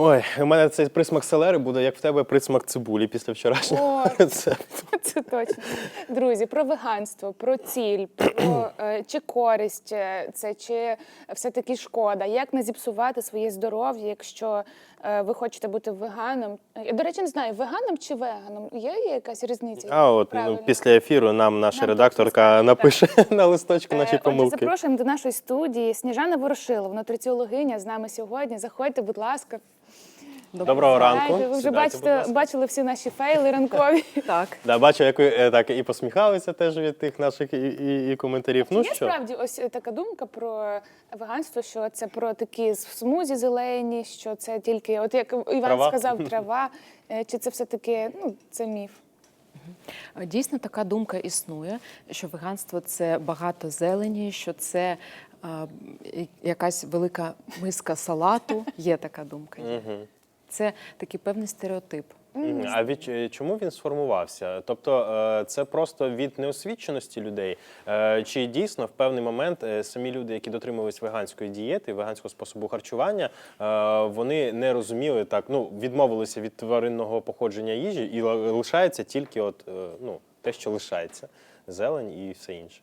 Ой, у мене цей присмак селери буде, як в тебе присмак цибулі після вчорашнього. О. Це Це точно. Друзі, про веганство, про ціль, про е, чи користь е, це, чи все-таки шкода, як не зіпсувати своє здоров'я, якщо е, ви хочете бути веганом. Я, до речі, не знаю, веганом чи веганом. Є якась різниця? а от ну, після ефіру нам наша Нам редакторка напише на листочку наші Е, Отже, запрошуємо до нашої студії Сніжана Ворошилова, нутриціологиня з нами сьогодні. Заходьте, будь ласка. Доброго ранку. Ви вже Сідайте, будь бачите, ласка. бачили всі наші фейли ранкові. Так. Да, бачу, як ви е, так і посміхалися теж від тих наших і, і, і коментарів. Ну є що, справді ось е, така думка про веганство, що це про такі смузі зелені, що це тільки, от як Іван Трава? сказав, трава, Е, чи це все-таки ну, це міф? Дійсно, така думка існує, що веганство це багато зелені, що це якась велика миска салату. Є така думка. є. Це такий певний стереотип. А від е, чому він сформувався? Тобто е, це просто від неосвіченості людей? Е, Чи дійсно в певний момент самі люди, які дотримувались веганської дієти, веганського способу харчування, вони не розуміли так, ну відмовилися від тваринного походження їжі, і лишається тільки от ну те, що лишається, зелень і все інше.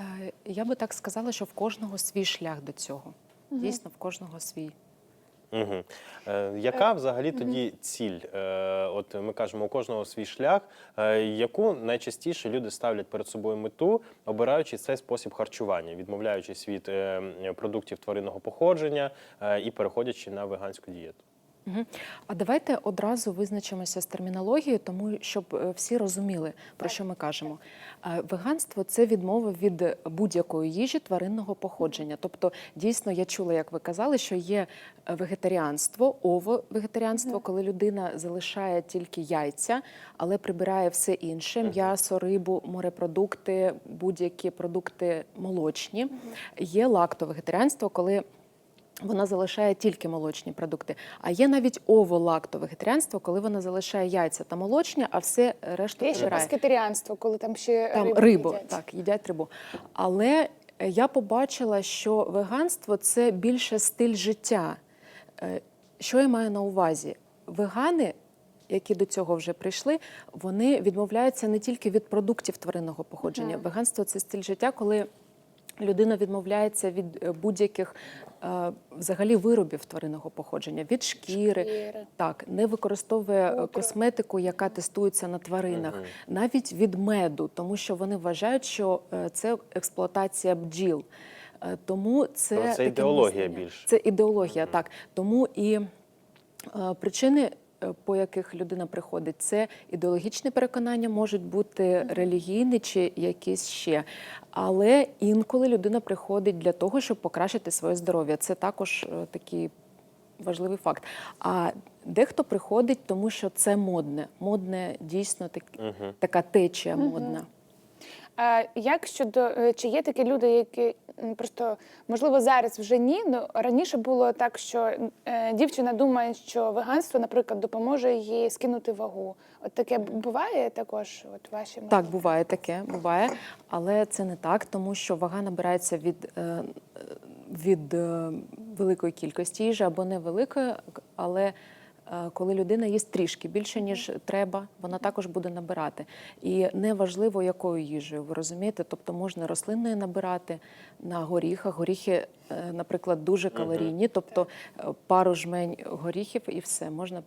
Е, Я би так сказала, що в кожного свій шлях до цього. Дійсно, в кожного свій. Угу. Е, яка взагалі тоді ціль? Е, от ми кажемо, у кожного свій шлях. Е, яку найчастіше люди ставлять перед собою мету, обираючи цей спосіб харчування, відмовляючись від е, продуктів тваринного походження е, і переходячи на веганську дієту? А давайте одразу визначимося з термінологією, тому щоб е, всі розуміли, про що ми кажемо. Е, Веганство це відмова від будь-якої їжі тваринного походження. Тобто, дійсно, я чула, як ви казали, що є е, вегетаріанство, ово-вегетаріанство, коли людина залишає тільки яйця, але прибирає все інше: м'ясо, рибу, морепродукти, будь-які продукти молочні. Є лактовегетаріанство, коли вона залишає тільки молочні продукти. А є навіть ово-лакто-вегетаріанство, коли вона залишає яйця та молочні, а все решту Є ще паскетаріанство, коли там ще Там рибу, рибу, їдять. так, їдять рибу. Але е, я побачила, що веганство це більше стиль життя. Е, Що я маю на увазі? Вегани, які до цього вже прийшли, вони відмовляються не тільки від продуктів тваринного походження. Веганство це стиль життя, коли людина відмовляється від е, будь-яких е, взагалі виробів тваринного походження, від шкіри, Шкіри. так, не використовує е, Хутро. косметику, яка тестується на тваринах, навіть від меду, тому що вони вважають, що це експлуатація бджіл. Тому це, Тобто це таке ідеологія мислення. більше. Це ідеологія, так. Тому і е, причини, по яких людина приходить, це ідеологічні переконання, можуть бути релігійні чи якісь ще. Але інколи людина приходить для того, щоб покращити своє здоров'я. Це також е, такий важливий факт. А дехто приходить, тому що це модне. Модне дійсно так, така течія модна. А як щодо е, чи є такі люди, які просто можливо зараз вже ні? Ну раніше було так, що е, дівчина думає, що веганство, наприклад, допоможе їй скинути вагу. От таке буває також. От ваші Так, буває таке, буває, але це не так, тому що вага набирається від, е, від великої кількості їжі або невеликої, але коли людина їсть трішки більше, ніж треба, вона також буде набирати. І неважливо, якою їжею, ви розумієте, тобто можна рослинною набирати на горіхах. Горіхи, е, наприклад, дуже калорійні, тобто е, пару жмень горіхів і все, можна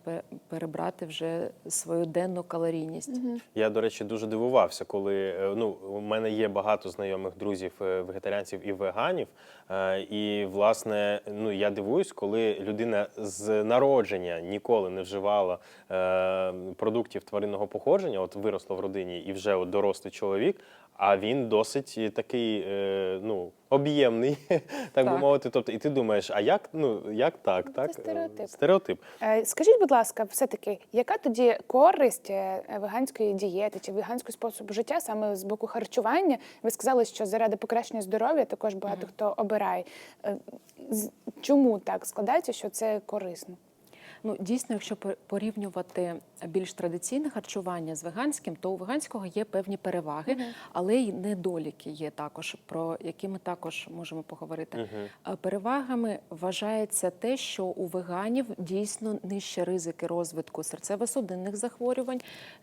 перебрати вже свою денну калорійність. Я, до речі, дуже дивувався, коли е, ну, у мене є багато знайомих друзів е, вегетаріанців і веганів. е, І, власне, ну я дивуюсь, коли людина з народження ніколи не вживала е, продуктів тваринного походження, от виросла в родині і вже от дорослий чоловік. А він досить такий е, ну, об'ємний, так, би мовити. Тобто, і ти думаєш, а як ну як так? так? Е, стереотип. Стереотип. Е, Скажіть, будь ласка, все-таки, яка тоді користь е, веганської дієти чи веганського способу життя саме з боку харчування? Ви сказали, що заради покращення здоров'я також багато хто обирає. Чому так складається, що це корисно? Ну, дійсно, якщо по- порівнювати більш традиційне харчування з веганським, то у веганського є певні переваги, але й недоліки є також, про які ми також можемо поговорити. А Перевагами вважається те, що у веганів дійсно нижчі ризики розвитку серцево-судинних захворювань,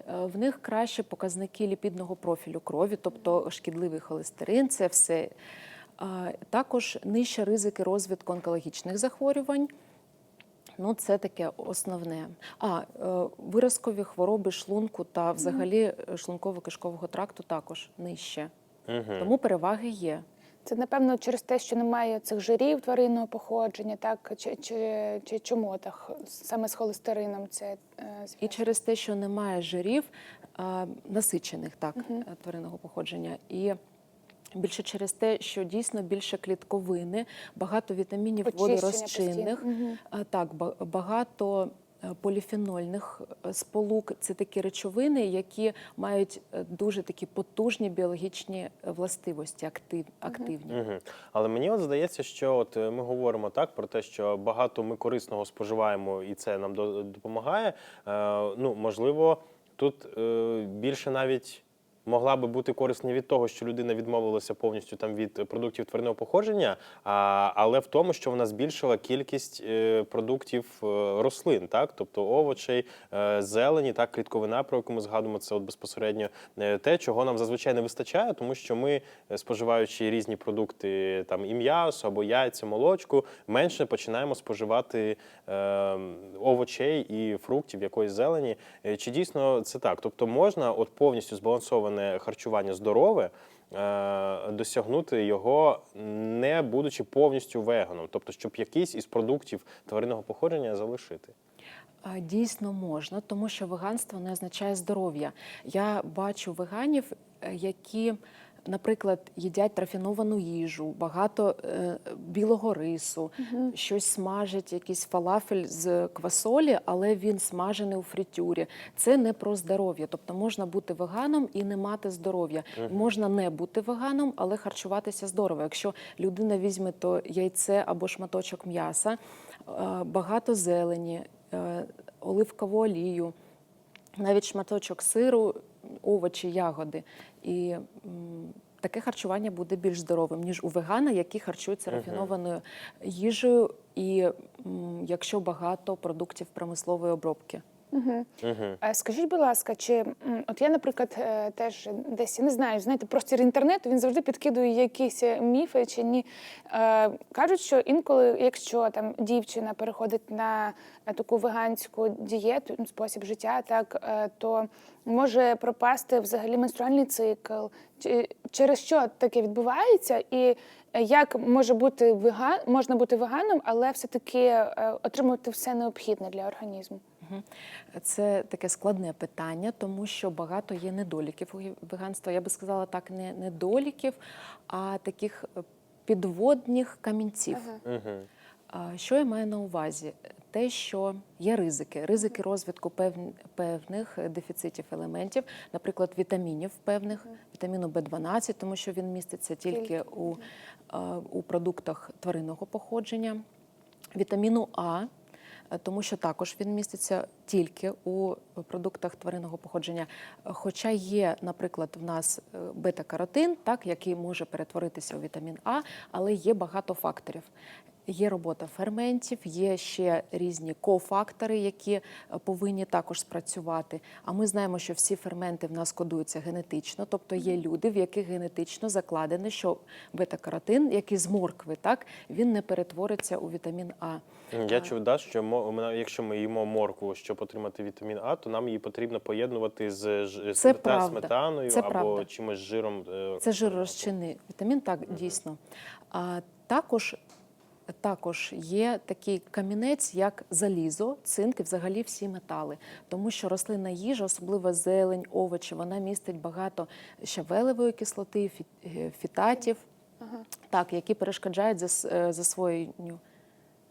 в них кращі показники ліпідного профілю крові, тобто шкідливий холестерин, це все. Також нижчі ризики розвитку онкологічних захворювань. Ну, це таке основне. А е, виразкові хвороби шлунку та взагалі е, шлунково-кишкового тракту також нижче. Угу. Тому переваги є. Це напевно через те, що немає цих жирів тваринного походження, так чи, чи, чи чому так саме з холестерином це е, І через те, що немає жирів а, насичених так, е, тваринного походження. І більше через те, що дійсно більше клітковини, багато вітамінів Очищення водорозчинних. Так, ба- багато е, поліфенольних е, сполук. Це такі речовини, які мають е, дуже такі потужні біологічні властивості, актив, активні. Угу. Але мені от здається, що от ми говоримо так про те, що багато ми корисного споживаємо, і це нам до- допомагає. Е, ну, можливо, тут е, більше навіть. Могла би бути корисна від того, що людина відмовилася повністю там від продуктів тваринного походження, а, але в тому, що вона збільшила кількість е, продуктів е, рослин, так тобто овочей, е, зелені, так клітковина, про яку ми згадуємо, це от безпосередньо те, чого нам зазвичай не вистачає, тому що ми, споживаючи різні продукти, там і м'ясо або яйця, молочку, менше починаємо споживати е, овочей і фруктів, якоїсь зелені. Чи дійсно це так? Тобто можна от повністю збалансоване харчування здорове. е, Досягнути його, не будучи повністю веганом, тобто, щоб якийсь із продуктів тваринного походження залишити. Дійсно можна, тому що веганство не означає здоров'я. Я бачу веганів, е, які, наприклад, їдять рафіновану їжу, багато е, білого рису, щось смажать, якийсь фалафель з квасолі, але він смажений у фритюрі. Це не про здоров'я. Тобто можна бути веганом і не мати здоров'я. Можна не бути веганом, але харчуватися здорово. Якщо людина візьме то яйце або шматочок м'яса, е, багато зелені, е, оливкову олію, навіть шматочок сиру, овочі, ягоди. І таке харчування буде більш здоровим, ніж у вегана, які харчуються рафінованою їжею, і якщо багато продуктів промислової обробки. Угу. Угу. Скажіть, будь ласка, чи от я, наприклад, е, теж десь я не знаю, знаєте, простір інтернету він завжди підкидує якісь е, міфи чи ні. Е, кажуть, що інколи, якщо там дівчина переходить на таку веганську дієту, ну, спосіб життя, так то може пропасти взагалі менструальний цикл. Через що таке відбувається? І як може бути веган, можна бути веганом, але все-таки е, отримувати все необхідне для організму? Це таке складне питання, тому що багато є недоліків у веганства. Я би сказала так, не недоліків, а таких е, підводних камінців. Що я маю на увазі? Те, що є ризики, ризики розвитку певних е, дефіцитів елементів, наприклад, вітамінів певних, вітаміну В12, тому що він міститься тільки Тільки. у, е, у продуктах тваринного походження, вітаміну А. е, Тому що також він міститься тільки у продуктах тваринного походження. Хоча є, наприклад, в нас е, бета-каротин, так, який може перетворитися у вітамін А, але є багато факторів. Є робота ферментів, є ще різні кофактори, які е, повинні також спрацювати. А ми знаємо, що всі ферменти в нас кодуються генетично, тобто є люди, в яких генетично закладено, що бета-каротин, який з моркви, так він не перетвориться у вітамін А. Я чув, да, що якщо ми їмо моркву, щоб отримати вітамін А, то нам її потрібно поєднувати з Це смета- сметаною Це або правда. чимось жиром. е, Це жиророзчинний вітамін, так дійсно. А також, також є такий камінець, як залізо, цинк і взагалі всі метали. Тому що рослинна їжа, особливо зелень, овочі, вона містить багато щавелевої кислоти, е, фітатів, так, які перешкоджають е, засвоєнню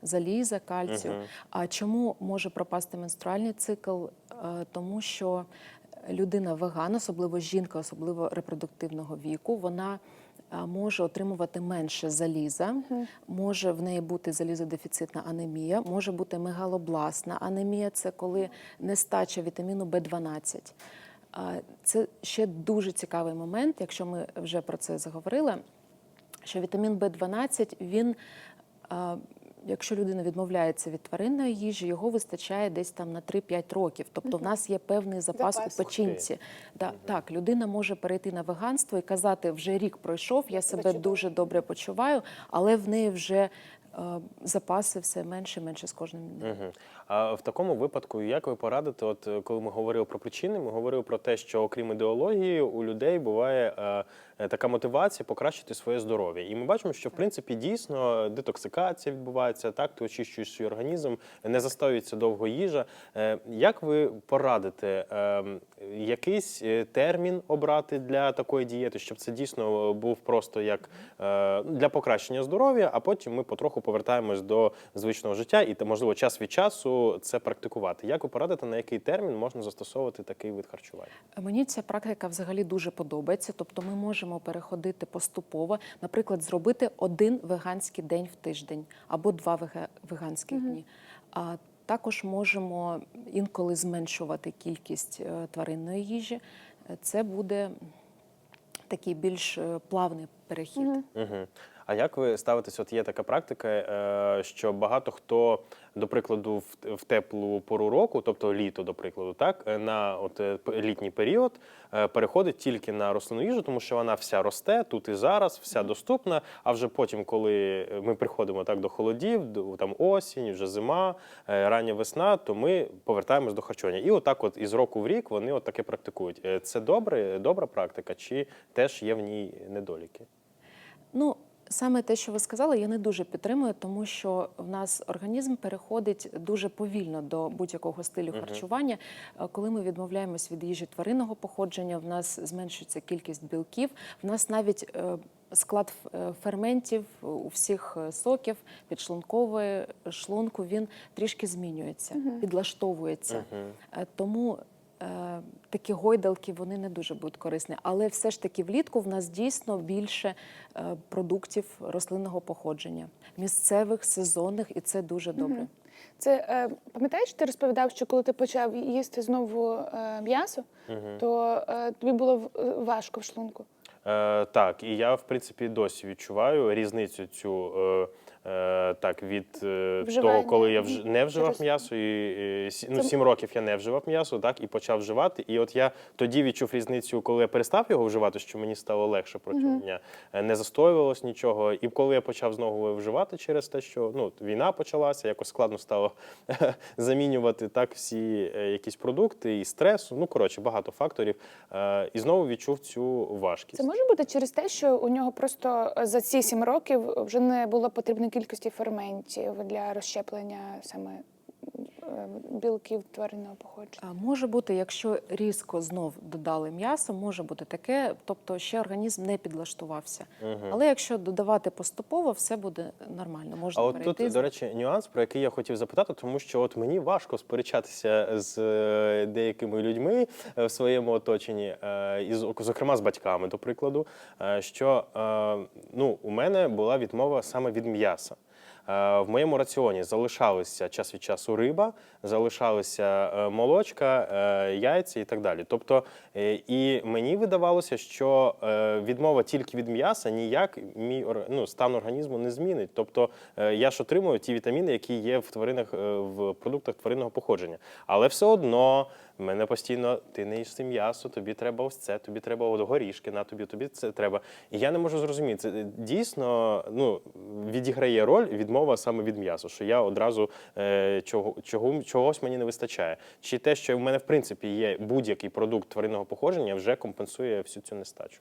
заліза, кальцію. Мгм. А чому може пропасти менструальний цикл? Е, Тому що людина веган, особливо жінка, особливо репродуктивного віку, вона може отримувати менше заліза, може в неї бути залізодефіцитна анемія, може бути мегалобластна анемія це коли нестача вітаміну В12. Це ще дуже цікавий момент, якщо ми вже про це заговорили, що вітамін В12, він, а, якщо людина відмовляється від тваринної їжі, його вистачає десь там на 3-5 років. Тобто в нас є певний запас, Запас. у печінці. Да, Так, людина може перейти на веганство і казати, вже рік пройшов, я себе Почуваю. дуже добре почуваю, але в неї вже е, запаси все менше і менше з кожним днем. Мгм. А в такому випадку, як ви порадите, от е, коли ми говорили про причини, ми говорили про те, що окрім ідеології, у людей буває е, така мотивація покращити своє здоров'я. І ми бачимо, що в принципі дійсно детоксикація відбувається, так ти очищуєш свій організм, не застоюється довго їжа. Е, як ви порадите е, якийсь е, термін обрати для такої дієти, щоб це дійсно був просто як е, для покращення здоров'я, а потім ми потроху повертаємось до звичного життя і можливо час від часу це практикувати. Як ви порадите, на який термін можна застосовувати такий вид харчування? Мені ця практика взагалі дуже подобається. Тобто ми можемо переходити поступово, наприклад, зробити один веганський день в тиждень або два вега- веганських дні. А також можемо інколи зменшувати кількість е, тваринної їжі. Е, Це буде такий більш е, плавний перехід. Угу. А як ви ставитесь? От є така практика, е, що багато хто, до прикладу, в, теплу пору року, тобто літо, до прикладу, так е, на от е, літній період переходить тільки на рослинну їжу, тому що вона вся росте тут і зараз, вся доступна. А вже потім, коли ми приходимо так до холодів, до там осінь, вже зима, рання весна, то ми повертаємось до харчування. І отак, от із року в рік, вони от таке практикують. Це добре, добра практика, чи теж є в ній недоліки? Ну, саме те, що ви сказали, я не дуже підтримую, тому що в нас організм переходить дуже повільно до будь-якого стилю харчування. Е, Коли ми відмовляємось від їжі тваринного походження, в нас зменшується кількість білків, в нас навіть е, склад е, ферментів у всіх соків, підшлункової шлунку, він трішки змінюється, підлаштовується. Е, Тому такі гойдалки вони не дуже будуть корисні. Але все ж таки влітку в нас дійсно більше е, продуктів рослинного походження, місцевих, сезонних, і це дуже добре. Це е, пам'ятаєш, ти розповідав, що коли ти почав їсти знову е, м'ясо, то е, тобі було е, важко в шлунку. Е, так, і я в принципі досі відчуваю різницю цю. Е, е, так, від е, Вживання. того, коли я вж... не вживав Через- м'ясо, і е, сі- ну, сім років я не вживав м'ясо, так, і почав вживати. І от я тоді відчув різницю, коли я перестав його вживати, що мені стало легше протягом дня. Е, Не застоювалось нічого. І коли я почав знову вживати через те, що ну, війна почалася, якось складно стало замінювати так всі е, якісь продукти і стресу. Ну, коротше, багато факторів. Е, І знову відчув цю важкість. Це може бути через те, що у нього просто е, за ці сім років вже не було потрібної кількості ферментів для розщеплення саме білків тваринного походження. А може бути, якщо різко знов додали м'ясо, може бути таке, тобто ще організм не підлаштувався. Але якщо додавати поступово, все буде нормально. Можна А от перейти тут, до речі, нюанс, про який я хотів запитати, тому що от мені важко сперечатися з е, деякими людьми е, в своєму оточенні, е, і зокрема з батьками, до прикладу, е, що е, ну, у мене була відмова саме від м'яса. Е, В моєму раціоні залишалися час від часу риба, залишалися е, молочка, е, яйця і так далі. Тобто, і мені видавалося, що відмова тільки від м'яса ніяк мій ну, стан організму не змінить. Тобто я ж отримую ті вітаміни, які є в тваринах в продуктах тваринного походження. Але все одно мене постійно ти не їсти м'ясо, тобі треба ось це, тобі треба от горішки, на тобі, тобі це треба. І я не можу зрозуміти, це дійсно ну, відіграє роль відмова саме від м'яса, що я одразу е, чого, чого, чогось мені не вистачає. Чи те, що в мене в принципі є будь-який продукт тваринного походження, вже компенсує всю цю нестачу.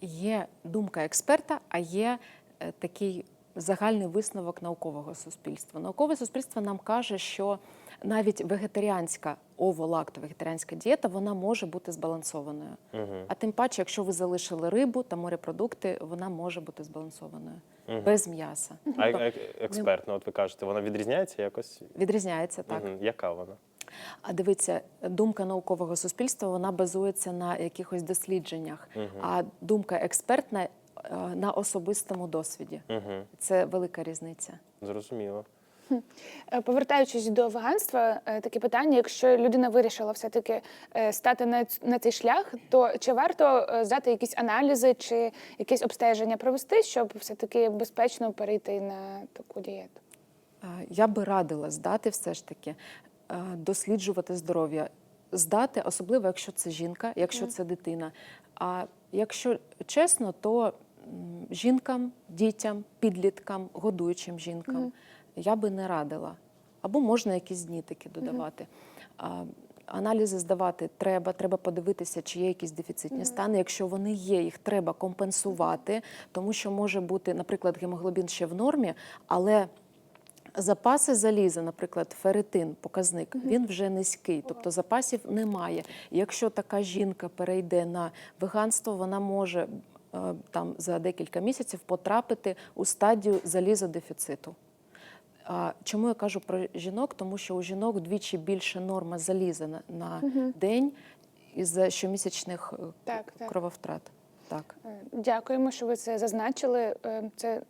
Є думка експерта, а є е, такий загальний висновок наукового суспільства. Наукове суспільство нам каже, що навіть вегетаріанська ово-лакто-вегетаріанська дієта вона може бути збалансованою. А тим паче, якщо ви залишили рибу та морепродукти, вона може бути збалансованою без м'яса. А експертно, от ви кажете, вона відрізняється якось? відрізняється так. Мгм. Яка вона? А дивіться, думка наукового суспільства вона базується на якихось дослідженнях, а думка експертна е, на особистому досвіді. Угу. Це велика різниця. Зрозуміло. Е, Повертаючись до веганства, е, таке питання: якщо людина вирішила все-таки е, стати на, на цей шлях, то чи варто здати якісь аналізи чи якесь обстеження провести, щоб все-таки безпечно перейти на таку дієту? Я би радила здати все ж таки, досліджувати здоров'я. Здати, особливо якщо це жінка, якщо це дитина. А якщо чесно, то жінкам, дітям, підліткам, годуючим жінкам я би не радила. Або можна якісь дні такі додавати. А, Аналізи здавати треба, треба подивитися, чи є якісь дефіцитні стани. Якщо вони є, їх треба компенсувати, тому що може бути, наприклад, гемоглобін ще в нормі, але запаси заліза, наприклад, ферритин, показник, він вже низький, тобто запасів немає. Якщо така жінка перейде на веганство, вона може е, там за декілька місяців потрапити у стадію залізодефіциту. А чому я кажу про жінок? Тому що у жінок вдвічі більше норма заліза на, на день із щомісячних е, Так, крововтрат. Так. Е, Дякуємо, що ви це зазначили. Е, Це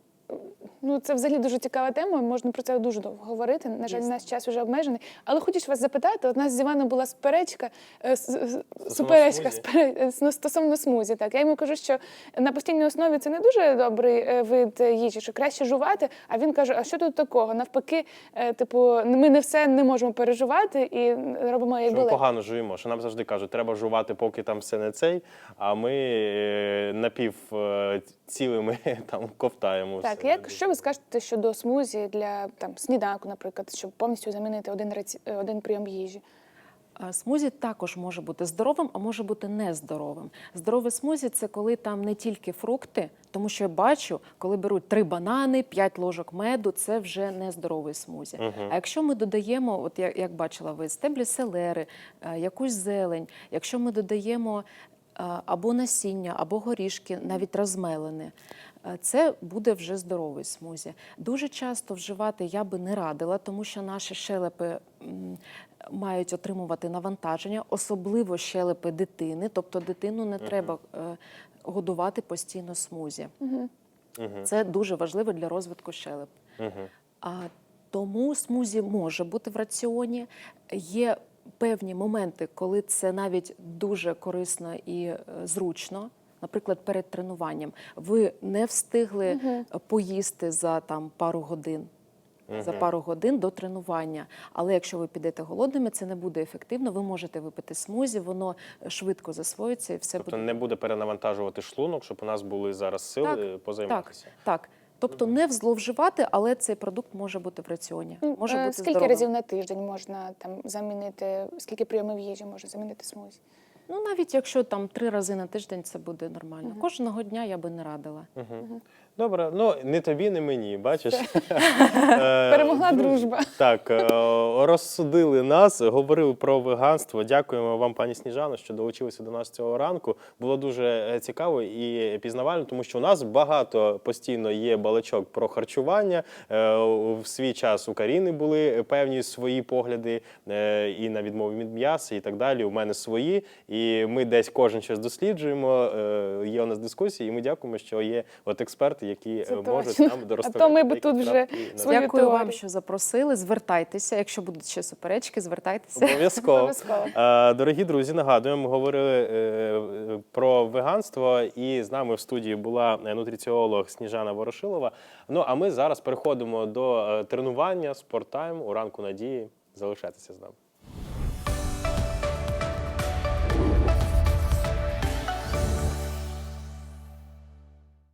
ну це взагалі дуже цікава тема. Можна про це дуже довго говорити. На жаль, наш час вже обмежений. Але хочу вас запитати: от у нас з Іваном була суперечка, с- с- Стосовно суперечка стосовно смузі. Так я йому кажу, що на постійній основі це не дуже добрий е, вид їжі, що краще жувати. А він каже: А що тут такого? Навпаки, е, типу, ми не все не можемо переживати і робимо Що ми погано жуємо, що нам завжди кажуть, треба жувати, поки там все не цей, а ми е, напів цілими там ковтаємо. Так, все. як що ви скажете щодо смузі для там сніданку, наприклад, щоб повністю замінити один раці... е, один прийом їжі? Смузі також може бути здоровим, а може бути нездоровим. Здорове смузі це коли там не тільки фрукти, тому що я бачу, коли беруть три банани, п'ять ложок меду, це вже нездоровий смузі. А якщо ми додаємо, от як, як бачила ви, стеблі селери, е, якусь зелень, якщо ми додаємо або насіння, або горішки, навіть розмелене. е, Це буде вже здоровий смузі. Дуже часто вживати я би не радила, тому що наші щелепи мають отримувати навантаження, особливо щелепи дитини. Тобто дитину не треба е, годувати постійно смузі. Це дуже важливо для розвитку щелеп. А, тому смузі може бути в раціоні. Є певні моменти, коли це навіть дуже корисно і е, зручно. Наприклад, перед тренуванням ви не встигли е, поїсти за там пару годин. За пару годин до тренування. Але якщо ви підете голодними, це не буде ефективно. Ви можете випити смузі, воно швидко засвоїться і все Тобто буде не буде перенавантажувати шлунок, щоб у нас були зараз сили Так, позайматися. Так, так. Тобто не зловживати, але цей продукт може бути в раціоні. Ну, Може е, бути скільки здоровим. разів на тиждень можна там замінити, скільки прийомів їжі можна замінити смузі? Ну навіть якщо там три рази на тиждень це буде нормально. Кожного дня я би не радила. Добре, ну не тобі, не мені, бачиш. Перемогла дружба. Так, е, розсудили нас, говорили про веганство. Дякуємо вам, пані Сніжано, що долучилися до нас цього ранку. Було дуже е, цікаво і пізнавально, тому що у нас багато постійно є балачок про харчування. Е, В свій час у Каріни були певні свої погляди е, і на відмову від м'яса, і так далі. У мене свої. І ми десь кожен щось досліджуємо. е, Є у нас дискусії, і ми дякуємо, що є от експерти, які Це можуть точно. нам А то ми б тут вже свою Дякую вам, що запросили. Звертайтеся. Якщо будуть ще суперечки, звертайтеся. Обов'язково. Обов'язково. Е, Дорогі друзі, нагадуємо, ми говорили е, про веганство, і з нами в студії була е, нутриціолог Сніжана Ворошилова. Ну а ми зараз переходимо до тренування спорттайм у ранку надії. Залишайтеся з нами.